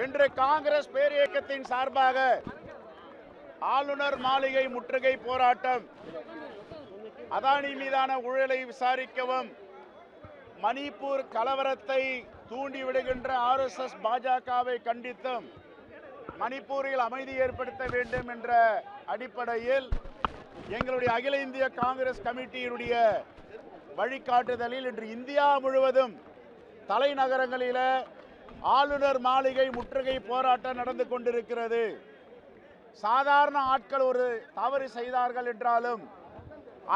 இன்று காங்கிரஸ் பேரியக்கத்தின் சார்பாக ஆளுநர் மாளிகை முற்றுகை போராட்டம். அதானி மீதான ஊழலை விசாரிக்கவும் மணிப்பூர் கலவரத்தை தூண்டிவிடுகின்ற ஆர்எஸ்எஸ் பாஜகவை கண்டித்தும் மணிப்பூரில் அமைதி ஏற்படுத்த வேண்டும் என்ற அடிப்படையில் எங்களுடைய அகில இந்திய காங்கிரஸ் கமிட்டியினுடைய வழிகாட்டுதலில் இன்று இந்தியா முழுவதும் தலைநகரங்களில் ஆளுநர் மாளிகை முற்றுகை போராட்டம் நடந்து கொண்டிருக்கிறது. சாதாரண ஆட்கள் ஒரு தவறு செய்தார்கள் என்றாலும்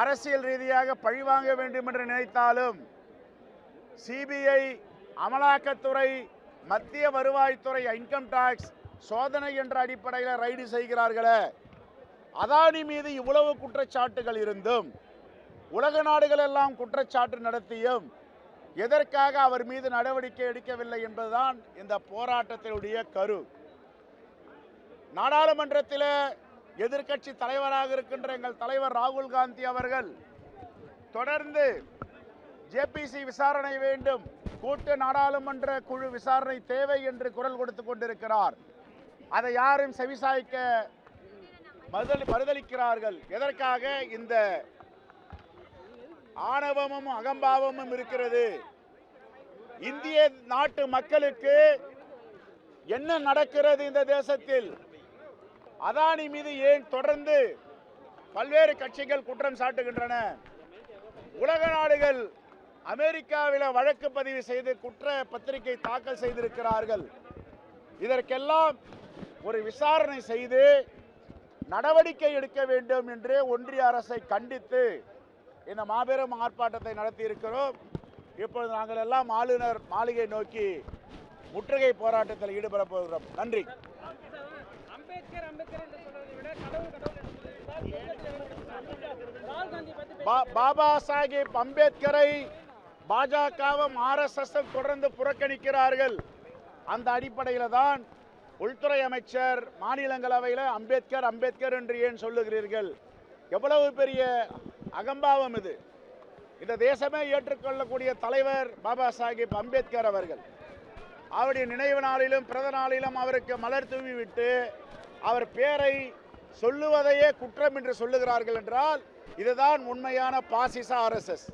அரசியல் ரீதியாக பழிவாங்க வேண்டும் என்று நினைத்தாலும் சிபிஐ அமலாக்கத்துறை மத்திய வருவாய்த்துறை இன்கம் டாக்ஸ் சோதனை என்ற அடிப்படையில் ரைடு செய்கிறார்களே. அதானி மீது இவ்வளவு குற்றச்சாட்டுகள் இருந்தும் உலக நாடுகள் எல்லாம் குற்றச்சாட்டு நடத்தியும் எதற்காக அவர் மீது நடவடிக்கை எடுக்கவில்லை என்பதுதான் இந்த போராட்டத்தினுடைய கரு. நாடாளுமன்றத்தில் எதிர்க்கட்சி தலைவராக இருக்கின்ற எங்கள் தலைவர் ராகுல் காந்தி அவர்கள் தொடர்ந்து ஜேபிசி விசாரணை வேண்டும். கூட்டு நாடாளுமன்ற குழு விசாரணை தேவை என்று குரல் கொடுத்து கொண்டிருக்கிறார். அதை யாரும் செவிசாய்க்க மறுதலி மறுதளிக்கிறார்கள் எதற்காக இந்த ஆணவமும் அகம்பாவமும் இருக்கிறது. இந்திய நாட்டு மக்களுக்கு என்ன நடக்கிறது இந்த தேசத்தில்? அதானி மீது ஏன் தொடர்ந்து பல்வேறு கட்சிகள் குற்றம் சாட்டுகின்றன? உலக நாடுகள் அமெரிக்காவில் வழக்கு பதிவு செய்து குற்ற பத்திரிகை தாக்கல் செய்திருக்கிறார்கள். இதற்கெல்லாம் ஒரு விசாரணை செய்து நடவடிக்கை எடுக்க வேண்டும் என்று ஒன்றிய அரசை கண்டித்து இந்த மாபெரும் ஆர்ப்பாட்டத்தை நடத்தி இருக்கிறோம் இப்பொழுது நாங்கள் எல்லாம் ஆளுநர் மாளிகை நோக்கி முற்றுகை போராட்டத்தில் ஈடுபட போகிறோம். நன்றி. அம்பேத்கர் பா- பாபா சாஹிப் அம்பேத்கரை பாஜகவும் ஆர்எஸ்எஸ் தொடர்ந்து புறக்கணிக்கிறார்கள். அந்த அடிப்படையில் தான் உள்துறை அமைச்சர் மாநிலங்களவையில் அம்பேத்கர் அம்பேத்கர் என்று ஏன் சொல்லுகிறீர்கள்? எவ்வளவு பெரிய அகம்பாவம் இது. இந்த தேசமே ஏற்றுக்கொள்ளக்கூடிய தலைவர் பாபா சாஹிப் அம்பேத்கர் அவர்கள். அவருடைய நினைவு நாளிலும் பிறந்த நாளிலும் அவருக்கு மலர் தூவி விட்டு அவர் பேரை சொல்லுவதையே குற்றம் என்று சொல்லுகிறார்கள் என்றால் இதுதான் உண்மையான பாசிச ஆர்எஸ்எஸ்